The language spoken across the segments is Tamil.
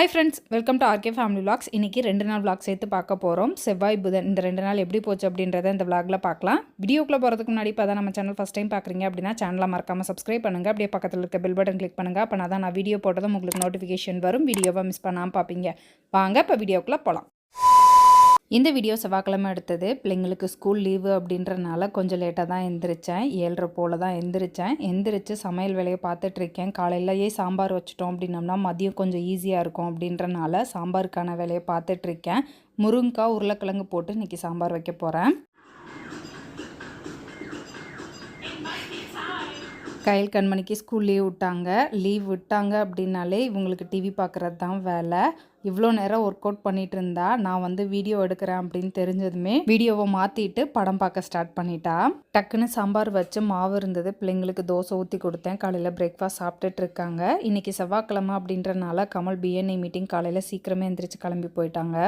Hi friends welcome to RK family vlogs இன்றைக்கி ரெண்டு நாள் விளாக் சேர்த்து பார்க்க போகிறோம் செவ்வாய் புதன் இந்த ரெண்டு நாள் எப்படி போச்சு அப்படின்றத இந்த விளாகில் பார்க்கலாம். வீடியோக்குள்ளே போகிறதுக்கு முன்னாடி இப்போ தான் நம்ம சேனல் ஃபஸ்ட் டைம் பார்க்குறீங்க அப்படின்னா சேனலை மறக்காமல் சப்ஸ்கிரைப் பண்ணுங்கள் அப்படியே பக்கத்தில் இருக்க பெல் பட்டன் கிளிக் பண்ணுங்கள் அப்போ தான் நான் வீடியோ போட்டதும் உங்களுக்கு நோட்டிஃபிகேஷன் வரும். வீடியோவை மிஸ் பண்ணாமல் பார்ப்பீங்க. வாங்க இப்போ வீடியோக்குள்ளே போகலாம் இந்த வீடியோ செவ்வாய்க்கிழமை எடுத்தது பிள்ளைங்களுக்கு ஸ்கூல் லீவு அப்படின்றனால கொஞ்சம் லேட்டாக தான் எந்திரிச்சேன். ஏழரை போல் தான் எந்திரிச்சேன். எந்திரிச்சு சமையல் வேலையை பார்த்துட்ருக்கேன். காலையிலேயே சாம்பார் வச்சிட்டோம் அப்படின்னம்னா மதியம் கொஞ்சம் ஈஸியாக இருக்கும் அப்படின்றனால சாம்பாருக்கான வேலையை பார்த்துட்ருக்கேன். முருங்கைக்காய் உருளைக்கிழங்கு போட்டு இன்றைக்கி சாம்பார் வைக்க போகிறேன் கையல் கண்மணிக்கு ஸ்கூல் லீவ் விட்டாங்க. லீவ் விட்டாங்க அப்படின்னாலே இவங்களுக்கு டிவி பார்க்குறது தான் வேலை. இவ்வளோ நேரம் ஒர்க் அவுட் பண்ணிட்டு இருந்தா நான் வந்து வீடியோ எடுக்கிறேன் அப்படின்னு தெரிஞ்சதுமே வீடியோவை மாற்றிட்டு படம் பார்க்க ஸ்டார்ட் பண்ணிட்டா. டக்குன்னு சாம்பார் வச்சு மாவு இருந்தது. பிள்ளைங்களுக்கு தோசை ஊற்றி கொடுத்தேன். காலையில் பிரேக்ஃபாஸ்ட் சாப்பிட்டுட்டு இருக்காங்க. இன்றைக்கி செவ்வாய்க்கிழமை அப்படின்றனால கமல் பிஎன்ஐ மீட்டிங் காலையில் சீக்கிரமே எந்திரிச்சு கிளம்பி போயிட்டாங்க.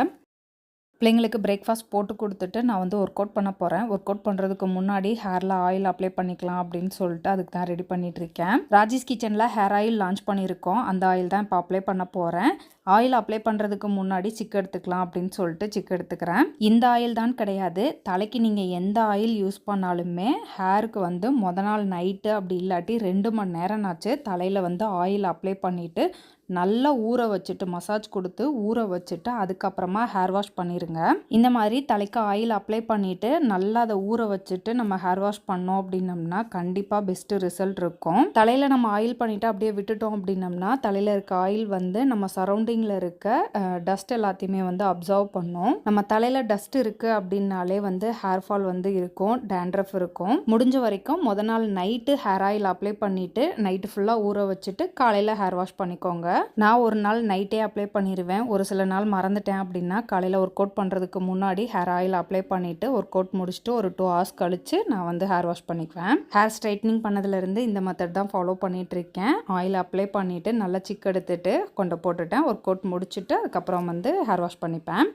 பிள்ளைங்களுக்கு பிரேக்ஃபாஸ்ட் போட்டு கொடுத்துட்டு நான் வந்து ஒர்க் அவுட் பண்ண போகிறேன் ஒர்க் அவுட் பண்ணுறதுக்கு முன்னாடி ஹேரில் ஆயில் அப்ளை பண்ணிக்கலாம் அப்படின்னு சொல்லிட்டு அதுக்கு தான் ரெடி பண்ணிட்டு இருக்கேன். ராஜேஷ் கிச்சனில் ஹேர் ஆயில் லான்ச் பண்ணியிருக்கோம். அந்த ஆயில் தான் இப்போ அப்ளை பண்ண போகிறேன் ஆயில் அப்ளை பண்ணுறதுக்கு முன்னாடி சிக்கு எடுத்துக்கலாம் அப்படின்னு சொல்லிட்டு சிக்கு எடுத்துக்கிறேன். இந்த ஆயில் தான் கிடையாது. தலைக்கு நீங்கள் எந்த ஆயில் யூஸ் பண்ணாலுமே ஹேருக்கு வந்து மொதல் நாள் நைட்டு அப்படி இல்லாட்டி ரெண்டு மணி நேரம்னாச்சு தலையில் வந்து ஆயில் அப்ளை பண்ணிவிட்டு நல்லா ஊற வச்சுட்டு மசாஜ் கொடுத்து ஊற வச்சுட்டு அதுக்கப்புறமா ஹேர் வாஷ் பண்ணிடுங்க இந்த மாதிரி தலைக்கு ஆயில் அப்ளை பண்ணிவிட்டு நல்லா அதை ஊற வச்சுட்டு நம்ம ஹேர் வாஷ் பண்ணோம் அப்படின்னம்னா கண்டிப்பாக பெஸ்ட்டு ரிசல்ட் இருக்கும். தலையில் நம்ம ஆயில் பண்ணிவிட்டு அப்படியே விட்டுட்டோம் அப்படின்னம்னா தலையில் இருக்க ஆயில் வந்து நம்ம சரௌண்டிங்கில் இருக்க டஸ்ட் எல்லாத்தையுமே வந்து அப்சர்வ் பண்ணும். நம்ம தலையில் டஸ்ட் இருக்குது அப்படின்னாலே வந்து ஹேர் ஃபால் வந்து இருக்கும் டேண்ட்ரஃப் இருக்கும். முடிஞ்ச வரைக்கும் முத நாள் நைட்டு ஹேர் ஆயில் அப்ளை பண்ணிவிட்டு நைட்டு ஃபுல்லாக ஊற வச்சுட்டு காலையில் ஹேர் வாஷ் பண்ணிக்கோங்க. நான் ஒரு நாள் நைட்டே அப்ளை பண்ணிடுவேன் ஒரு சில நாள் மறந்துட்டேன் அப்படின்னா காலையில் ஒர்க் அவுட் பண்ணுறதுக்கு முன்னாடி ஹேர் ஆயில் அப்ளை பண்ணிவிட்டு ஒர்க் அவுட் முடிச்சுட்டு ஒரு டூ ஹவர்ஸ் கழித்து நான் வந்து ஹேர் வாஷ் பண்ணிக்குவேன். ஹேர் ஸ்ட்ரைட்னிங் பண்ணதுலேருந்து இந்த மெத்தட் தான் ஃபாலோ பண்ணிட்டு இருக்கேன். ஆயில் அப்ளை பண்ணிவிட்டு நல்லா சிக் எடுத்துட்டு கொண்டு போட்டுட்டேன். ஒர்க் அவுட் முடிச்சுட்டு அதுக்கப்புறம் வந்து ஹேர் வாஷ் பண்ணிப்பேன்.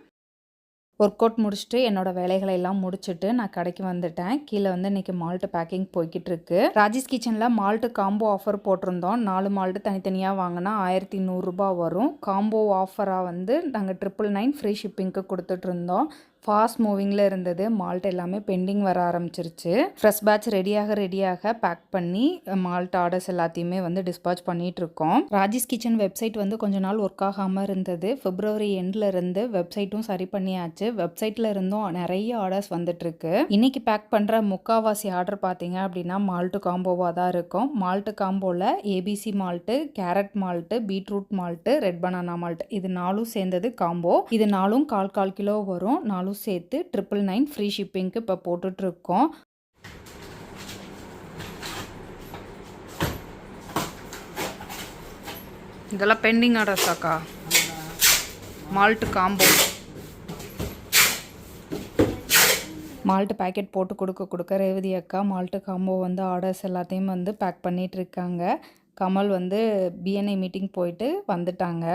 ஒர்க் அவுட் முடிச்சுட்டு என்னோட வேலைகளை எல்லாம் முடிச்சுட்டு நான் கடைக்கு வந்துட்டேன். கீழே வந்து இன்றைக்கி மால்ட்டு பேக்கிங் போய்கிட்டு இருக்கு ராஜேஷ் கிச்சனில் மால்ட்டு காம்போ ஆஃபர் போட்டிருந்தோம். நாலு மால்ட்டு தனித்தனியாக வாங்கினா ஆயிரத்தி நூறுரூபா வரும். காம்போ ஆஃபராக வந்து நாங்கள் ட்ரிபிள் நைன் ஃப்ரீ ஷிப்பிங்க்கு கொடுத்துட்ருந்தோம் ஃபாஸ்ட் மூவிங்கில் இருந்தது. மால்ட் எல்லாமே பெண்டிங் வர ஆரம்பிச்சிருச்சு. ஃப்ரெஷ் பேட்ச் ரெடியாக ரெடியாக பேக் பண்ணி மால்ட் ஆர்டர்ஸ் எல்லாத்தையுமே வந்து டிஸ்பாச் பண்ணிட்டு இருக்கோம் ராஜேஷ் கிச்சன் வெப்சைட் வந்து கொஞ்ச நாள் ஒர்க் ஆகாமல் இருந்தது. பிப்ரவரி எண்டில் இருந்து வெப்சைட்டும் சரி பண்ணியாச்சு. வெப்சைட்டில் இருந்தும் நிறைய ஆர்டர்ஸ் வந்துட்டுருக்கு. இன்னைக்கு பேக் பண்ணுற முக்காவாசி ஆர்டர் பார்த்தீங்க அப்படின்னா மால்ட்டு காம்போவாக தான் இருக்கும். Malt காம்போவில் ABC malt carrot malt beetroot malt red banana malt இது நாலும் சேர்ந்தது காம்போ இது நாலும் கால் கால் கிலோ வரும். நாலும் சேர்த்து ட்ரிபிள் நைன் ஃப்ரீ ஷிப்பிங்க்கு இப்போ போட்டுட்ருக்கோம். இதெல்லாம் பெண்டிங் ஆர்டர்ஸ் அக்கா மால்ட்டு காம்போ மால்ட்டு பேக்கெட் போட்டு கொடுக்க கொடுக்க ரேவதி அக்கா மால்ட்டு காம்போ வந்து ஆர்டர்ஸ் எல்லாத்தையும் வந்து பேக் பண்ணிகிட்ருக்காங்க கமல் வந்து பிஎன்ஐ மீட்டிங் போயிட்டு வந்துட்டாங்க.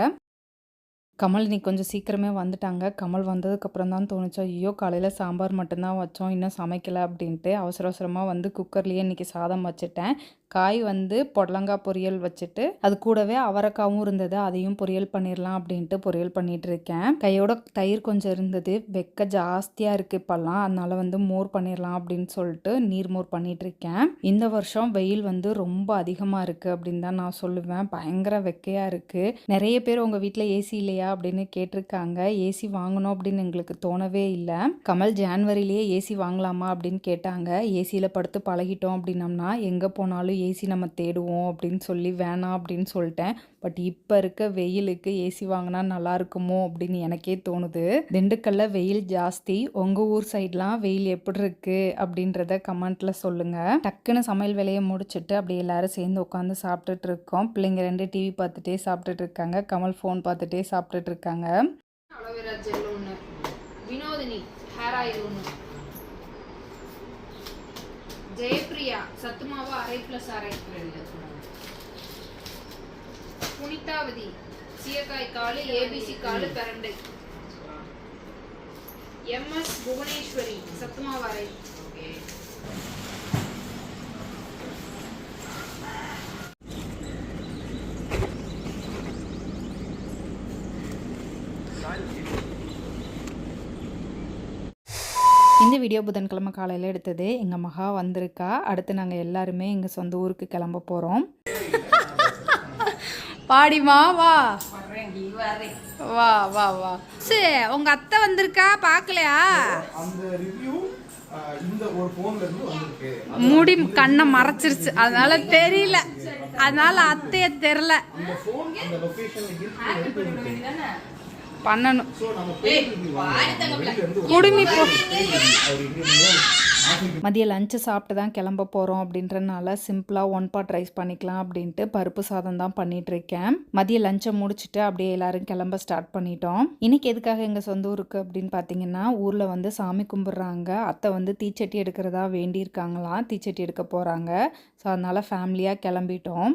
கமல் இன்னைக்கு கொஞ்சம் சீக்கிரமே வந்துட்டாங்க. கமல் வந்ததுக்கப்புறம் தான் தோணுச்சு ஐயோ காலையில் சாம்பார் மட்டும்தான் வச்சோம் இன்னும் சமைக்கலை அப்படின்ட்டு அவசர அவசரமாக வந்து குக்கர்லேயே இன்றைக்கி சாதம் வச்சுட்டேன். காய் வந்து புடலங்காய் பொரியல் வச்சுட்டு அது கூடவே அவரைக்காவும் இருந்தது அதையும் பொரியல் பண்ணிடலாம் அப்படின்ட்டு பொரியல் பண்ணிட்டு இருக்கேன் கையோட தயிர் கொஞ்சம் இருந்தது வெக்க ஜாஸ்தியாக இருக்குது இப்போல்லாம் அதனால வந்து மோர் பண்ணிடலாம் அப்படின்னு சொல்லிட்டு நீர் மோர் பண்ணிட்டு இருக்கேன் இந்த வருஷம் வெயில் வந்து ரொம்ப அதிகமாக இருக்குது அப்படின்னு தான் நான் சொல்லுவேன். பயங்கர வெக்கையாக இருக்குது நிறைய பேர் உங்கள் வீட்டில் ஏசி இல்லையா அப்படின்னு கேட்டிருக்காங்க. ஏசி வாங்கணும் அப்படின்னு எங்களுக்கு தோணவே இல்லை. கமல் ஜான்வரிலேயே ஏசி வாங்கலாமா அப்படின்னு கேட்டாங்க. ஏசியில் படுத்து பழகிட்டோம் அப்படின்னம்னா எங்கே போனாலும் ஏசி நம்ம தேடுவோம் அப்படின்னு சொல்லி வேணாம் அப்படின்னு சொல்லிட்டேன். பட் இப்போ இருக்க வெயிலுக்கு ஏசி வாங்கினா நல்லா இருக்குமோ அப்படின்னு எனக்கே தோணுது. திண்டுக்கல்ல வெயில் ஜாஸ்தி. உங்கள் ஊர் சைட்லாம் வெயில் எப்படி இருக்கு அப்படின்றத கமெண்ட்ல சொல்லுங்க. டக்குன்னு சமையல் வேலையை முடிச்சுட்டு அப்படியே எல்லாரும் சேர்ந்து உட்காந்து சாப்பிட்டுட்டு இருக்கோம். பிள்ளைங்க ரெண்டு டிவி பார்த்துட்டே சாப்பிட்டுட்டு இருக்காங்க. கமல் ஃபோன் பார்த்துட்டே சாப்பிட்டுட்டு இருக்காங்க. அலோவேரா ஜெல் ஒன்று வினோதினி ஹேர் ஆயில் ஒன்று ஜெயப்ரியா சத்துமாவா அரை ப்ளஸ் அரை. புனிதாவதி சீயக்காய் காலு ஏபிசி காலு பிரண்டை எம்எஸ் புவனேஸ்வரி சத்துமாவா அரை இந்த வீடியோ புதன்கிழமை காலையில் எடுத்தது. எங்கள் மகா வந்திருக்கா. அடுத்து நாங்கள் எல்லாருமே எங்கள் சொந்த ஊருக்கு கிளம்ப போகிறோம் பாடிமா வா வா. வா வா சரி உங்கள் அத்தை வந்திருக்கா? பார்க்கலையா? அந்த ரிவ்யூ இந்த ஒரு போன்ல இருந்து வந்திருக்கு முடி கண்ணை மறைச்சிருச்சு அதனால தெரியல அதனால அத்தைய தெரில பண்ணணும். குடுமி போ. மதியம் லஞ்சு சாப்பிட்டு தான் கிளம்ப போகிறோம் அப்படின்றனால சிம்பிளாக ஒன் பாட் ரைஸ் பண்ணிக்கலாம் அப்படின்ட்டு பருப்பு சாதம் தான் பண்ணிட்டு இருக்கேன். மதியம் லஞ்சை முடிச்சுட்டு அப்படியே எல்லாரும் கிளம்ப ஸ்டார்ட் பண்ணிட்டோம். இன்னைக்கு எதுக்காக எங்கள் சொந்த ஊருக்கு அப்படின்னு பார்த்தீங்கன்னா ஊரில் வந்து சாமி கும்பிட்றாங்க. அத்தை வந்து தீச்சட்டி எடுக்கிறதா வேண்டியிருக்காங்களாம். தீச்சட்டி எடுக்க போகிறாங்க ஸோ அதனால் ஃபேமிலியாக கிளம்பிட்டோம்.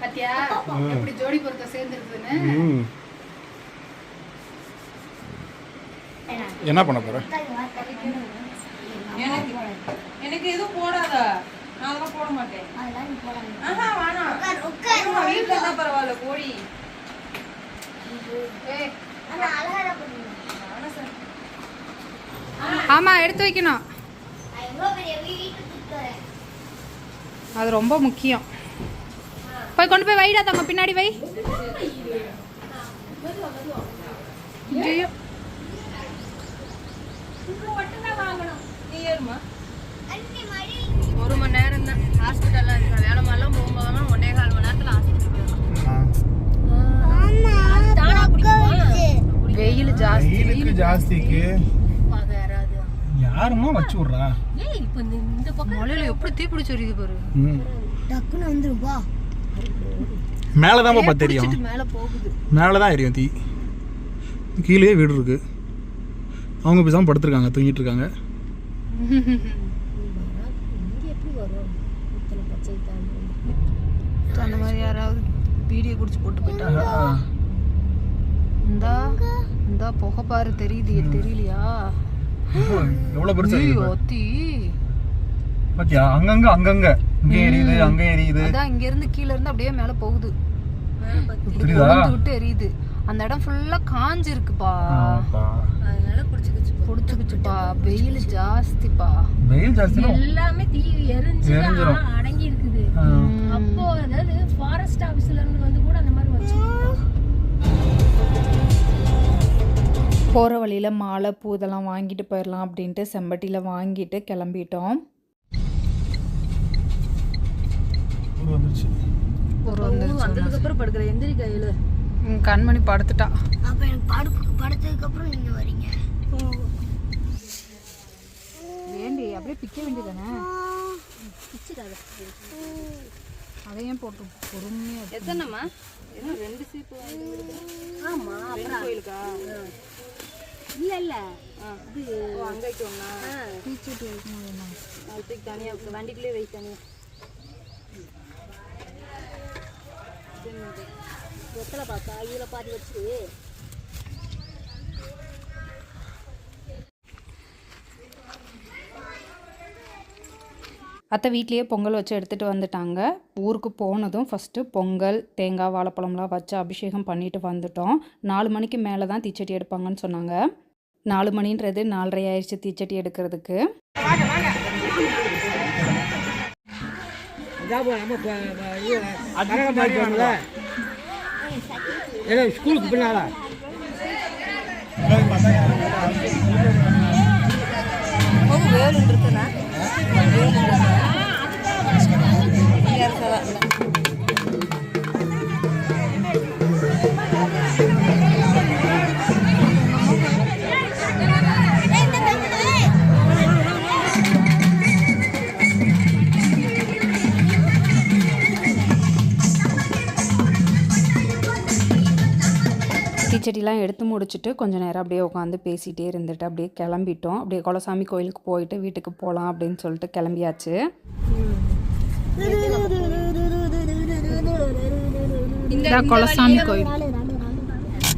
பாத்தியா? எப்படி ஜோடி பொருத்த சேர்ந்துருக்குன்னு என்ன பண்ண போற? எனக்கு எதுவும் போடாத? நான் அதெல்லாம் போட மாட்டேன். ஆஹா வேணாம் வீட்டுல இருந்தா பரவாயில்ல கோழி ஆமாம் எடுத்து வைக்கணும். அது ரொம்ப முக்கியம். போய் கொண்டு போய் வைடா தங்க பின்னாடி வை. ஒரு மணி நேரம் தான் ஹாஸ்பிட்டல்ல இருக்க வேலை மாதிரிலாம் போகும்போதெல்லாம் ஒன்னே கால் மணி நேரத்துல ஹாஸ்பிட்டல் வெயில் ஜாஸ்தி. வெயிலுக்கு ஜாஸ்திக்கு. யாருமா வச்சு விட்றா ஏய் இப்போ இந்த இந்த பக்கம் மழையில எப்படி தீ பிடிச்சி வருது பாரு. டக்குன்னு வந்துருப்பா மேலே தான் பாப்பா தெரியும். மேல போகுது? மேலே தான் எரியும் தீ. கீழே வீடு இருக்கு. அவங்க பேசாமல் படுத்துருக்காங்க தூங்கிட்டு இருக்காங்க. அந்த மாதிரி யாராவது பீடியை குடிச்சு போட்டு போயிட்டாங்க இந்தா இந்தா புகை பாரு தெரியுது தெரியலையா? எவ்வளோ பெருசா அத்தி. பாத்தியா? அங்கங்க அங்கங்க. இங்க எரியுது அங்க எரியுது. அதான் இங்க இருந்து கீழ இருந்து அப்படியே மேல போகுது. விட்டு எரியுது. அந்த இடம் ஃபுல்லா காஞ்சு இருக்குப்பா. அதனால குடிச்சுக்கிச்சு புடிச்சுக்குச்சுப்பா வெயில் ஜாஸ்திப்பா. வெயில் ஜாஸ்தினா எல்லாமே தீ எரிஞ்சு அடங்கி இருக்குது. அப்போ அதாவது ஃபாரஸ்ட் ஆபீஸ்ல இருந்து போற வழியில மாலை பூ இதெல்லாம் வாங்கிட்டு போயிடலாம் அப்படின்ட்டு செம்பட்டியில வாங்கிட்டு கிளம்பிட்டோம். கண்மணி படுத்துட்டா அப்ப எனக்கு படு படுத்ததுக்கு அப்புறம் நீங்க வரீங்க. வேண்டி அப்படியே பிக்க வேண்டியதானே? அதையும் போட்டு பொறுமையா எத்தனைமா ரெண்டு சீப்பு ஆமா அப்புறம் கோயிலுக்கா? இல்ல இல்ல இது அங்கைக்கு ஒண்ணா தீச்சட்டி வைக்கணும் என்ன அது தூக்கி தனியா வண்டிக்குள்ளே வை தனியா. வெத்தலை பார்த்தா இதில் பாதி வச்சு அத்தை வீட்லேயே பொங்கல் வச்சு எடுத்துகிட்டு வந்துட்டாங்க. ஊருக்கு போனதும் ஃபஸ்ட்டு பொங்கல் தேங்காய் வாழைப்பழம்லாம் வச்சு அபிஷேகம் பண்ணிட்டு வந்துட்டோம். நாலு மணிக்கு மேலே தான் தீச்சட்டி எடுப்பாங்கன்னு சொன்னாங்க. நாலு மணின்றது நாலரை ஆயிடுச்சு தீச்சட்டி எடுக்கிறதுக்கு. ஸ்கூலுக்கு பின்னால தீச்சட்டிலாம் எடுத்து முடிச்சுட்டு கொஞ்ச நேரம் அப்படியே உட்காந்து பேசிகிட்டே இருந்துட்டு அப்படியே கிளம்பிட்டோம். அப்படியே குலசாமி கோயிலுக்கு போயிட்டு வீட்டுக்கு போகலாம் அப்படின்னு சொல்லிட்டு கிளம்பியாச்சு. இந்த குலசாமி கோயில்.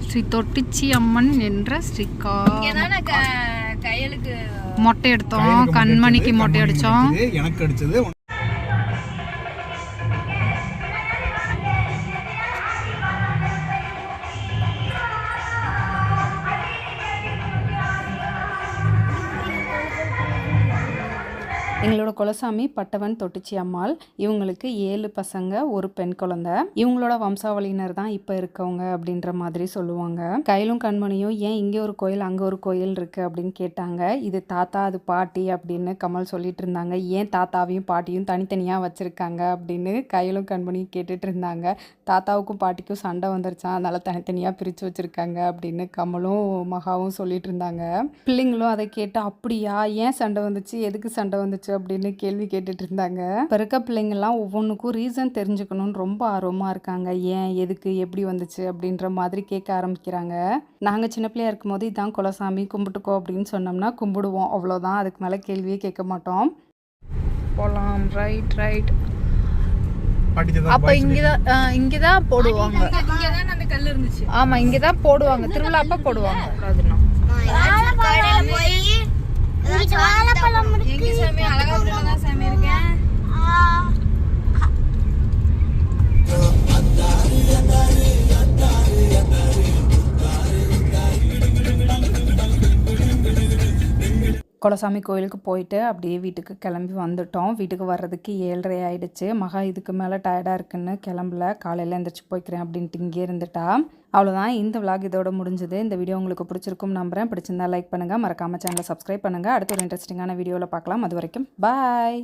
ஸ்ரீ தொட்டிச்சி அம்மன் என்ற ஸ்ரீகா கையலுக்கு மொட்டை எடுத்தோம். கண்மணிக்கு மொட்டை அடித்தோம் எனக்கு அடிச்சது. നിങ്ങളോട് குலசாமி பட்டவன் தொட்டிச்சி அம்மாள். இவங்களுக்கு ஏழு பசங்க ஒரு பெண் குழந்தை. இவங்களோட வம்சாவளியினர் தான் இப்போ இருக்கவங்க அப்படின்ற மாதிரி சொல்லுவாங்க. கையிலும் கண்மணியும் ஏன் இங்கே ஒரு கோயில் அங்கே ஒரு கோயில் இருக்குது அப்படின்னு கேட்டாங்க. இது தாத்தா அது பாட்டி அப்படின்னு கமல் சொல்லிட்டு இருந்தாங்க. ஏன் தாத்தாவையும் பாட்டியும் தனித்தனியாக வச்சுருக்காங்க அப்படின்னு கையிலும் கண்மணியும் கேட்டுட்டு இருந்தாங்க. தாத்தாவுக்கும் பாட்டிக்கும் சண்டை வந்துருச்சான் அதனால் தனித்தனியாக பிரித்து வச்சுருக்காங்க அப்படின்னு கமலும் மகாவும் சொல்லிட்டு இருந்தாங்க. பிள்ளைங்களும் அதை கேட்டு அப்படியா? ஏன் சண்டை வந்துச்சு? எதுக்கு சண்டை வந்துச்சு? அப்படின்னு கேள்வி கேட்டுட்டு இருந்தாங்க. இப்போ இருக்க பிள்ளைங்கள்லாம் ஒவ்வொன்றுக்கும் ரீசன் தெரிஞ்சுக்கணும்னு ரொம்ப ஆர்வமாக இருக்காங்க. ஏன் எதுக்கு எப்படி வந்துச்சு அப்படின்ற மாதிரி கேட்க ஆரம்பிக்கிறாங்க. நாங்கள் சின்ன பிள்ளையா இருக்கும்போது இதான் குலசாமி கும்பிட்டுக்கோ அப்படின்னு சொன்னோம்னா கும்பிடுவோம். அவ்வளோதான் அதுக்கு மேலே கேள்வியே கேட்க மாட்டோம். போலாம். ரைட் ரைட் அப்ப இங்கதான் இங்கதான் போடுவாங்க. இங்கதான் அந்த கல் இருந்துச்சு. ஆமா இங்கதான் போடுவாங்க. திருவிழா அப்ப போடுவாங்க அதுனா எங்க சாமி அழகாபுரியில தான் சாமி இருக்கேன் குலசாமி கோயிலுக்கு போயிட்டு அப்படியே வீட்டுக்கு கிளம்பி வந்துட்டோம். வீட்டுக்கு வர்றதுக்கு ஏழரை ஆயிடுச்சு. மகா இதுக்கு மேலே டயர்டாக இருக்குன்னு கிளம்பல. காலையில் எந்திரிச்சு போய்க்கிறேன் அப்படின்ட்டு இங்கே இருந்துட்டா. அவ்வளோதான் இந்த vlog இதோட முடிஞ்சது. இந்த வீடியோ உங்களுக்கு பிடிச்சிருக்கும் நம்புறேன். பிடிச்சிருந்தா லைக் பண்ணுங்கள் மறக்காமல் சேனலை சப்ஸ்கிரைப் பண்ணுங்கள் அடுத்த ஒரு இன்ட்ரெஸ்டிங்கான வீடியோவில் பார்க்கலாம். அது வரைக்கும் பாய்